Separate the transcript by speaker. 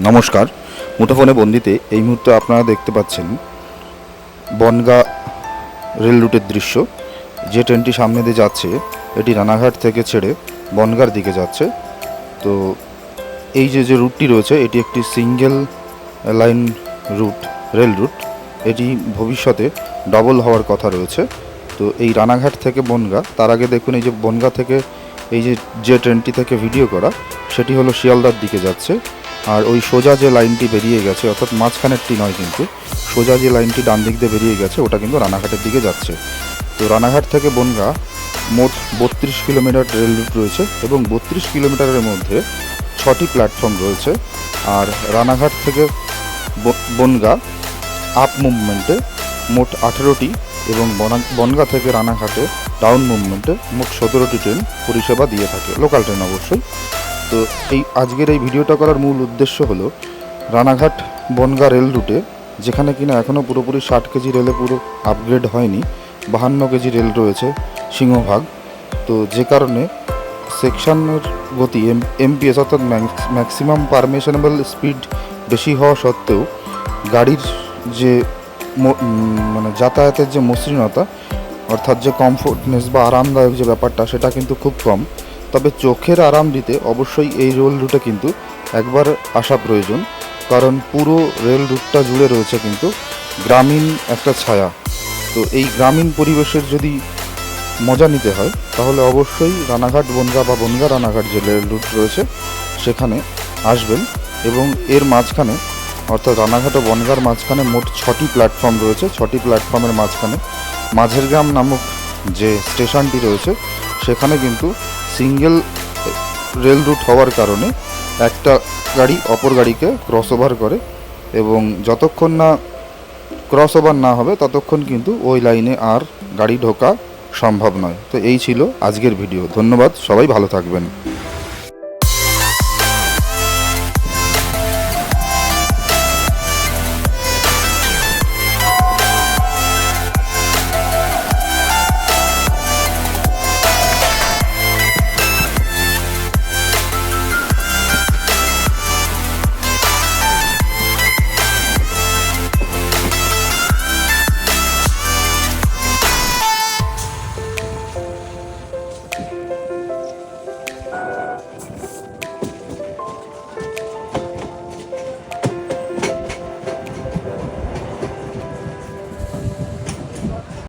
Speaker 1: নমস্কার। মুঠোফোনে বন্দিতে এই মুহূর্তে আপনারা দেখতে পাচ্ছেন বনগা রেল রুটের দৃশ্য। যে ট্রেনটি সামনে দিয়ে যাচ্ছে, এটি রানাঘাট থেকে ছেড়ে বনগার দিকে যাচ্ছে। তো এই যে যে রুটটি রয়েছে, এটি একটি single line route, rail route. এটি ভবিষ্যতে ডবল হওয়ার কথা রয়েছে। তো এই রানাঘাট থেকে বনগা, তার আগে দেখুন এই যে বনগা থেকে এই যে যে ট্রেনটি থেকে ভিডিও করা, সেটি হলো শিয়ালদার দিকে যাচ্ছে। আর ওই সোজা যে লাইনটি বেরিয়ে গেছে, অর্থাৎ মাঝখানেরটি নয় কিন্তু, সোজা যে লাইনটি ডান দিক দিয়ে বেরিয়ে গেছে, ওটা কিন্তু রানাঘাটের দিকে যাচ্ছে। তো রানাঘাট থেকে বনগা মোট বত্রিশ কিলোমিটার রেল রুট রয়েছে এবং বত্রিশ কিলোমিটারের মধ্যে ছটি প্ল্যাটফর্ম রয়েছে। আর রানাঘাট থেকে বনগা আপ মুভমেন্টে মোট আঠেরোটি এবং বনা- বনগা থেকে রানাঘাটে ডাউন মুভমেন্টে মোট সতেরোটি ট্রেন পরিষেবা দিয়ে থাকে। লোকাল ট্রেন অবশ্যই। তো এই আজকের এই ভিডিওটা করার মূল উদ্দেশ্য হলো রানাঘাট বনগা রেল রুটে, যেখানে কিনা এখনও পুরোপুরি ষাট কেজি রেলে পুরো আপগ্রেড হয়নি, বাহান্ন কেজি রেল রয়েছে সিংহভাগ। তো যে কারণে সেকশনের গতি এম, এমপিএস অর্থাৎ ম্যাক্সিমাম পারমিশনেবল স্পিড বেশি হওয়া সত্ত্বেও গাড়ির যে মানে যাতায়াতের যে মসৃণতা, অর্থাৎ যে কমফোর্টনেস বা আরামদায়ক যে ব্যাপারটা, সেটা কিন্তু খুব কম। তবে চোখের আরাম দিতে অবশ্যই এই রেল রুটে কিন্তু একবার আসা প্রয়োজন, কারণ পুরো রেল রুটটা জুড়ে রয়েছে কিন্তু গ্রামীণ একটা ছায়া। তো এই গ্রামীণ পরিবেশের যদি মজা নিতে হয়, তাহলে অবশ্যই রানাঘাট বনগা বা বনগা রানাঘাট যে রেল রুট রয়েছে, সেখানে আসবেন এবং এর মাঝখানে, অর্থাৎ রানাঘাট ও বনগার মাঝখানে মোট ছটি প্ল্যাটফর্ম রয়েছে। ছটি প্ল্যাটফর্মের মাঝখানে মাঝের গ্রাম নামক যে স্টেশনটি রয়েছে, সেখানে কিন্তু সিঙ্গেল রেল রুট হওয়ার কারণে একটা গাড়ি অপর গাড়িকে ক্রস ওভার করে এবং যতক্ষণ না ক্রস ওভার না হবে, ততক্ষণ কিন্তু ওই লাইনে আর গাড়ি ঢোকা সম্ভব নয়। তো এই ছিল আজকের ভিডিও। ধন্যবাদ। সবাই ভালো থাকবেন।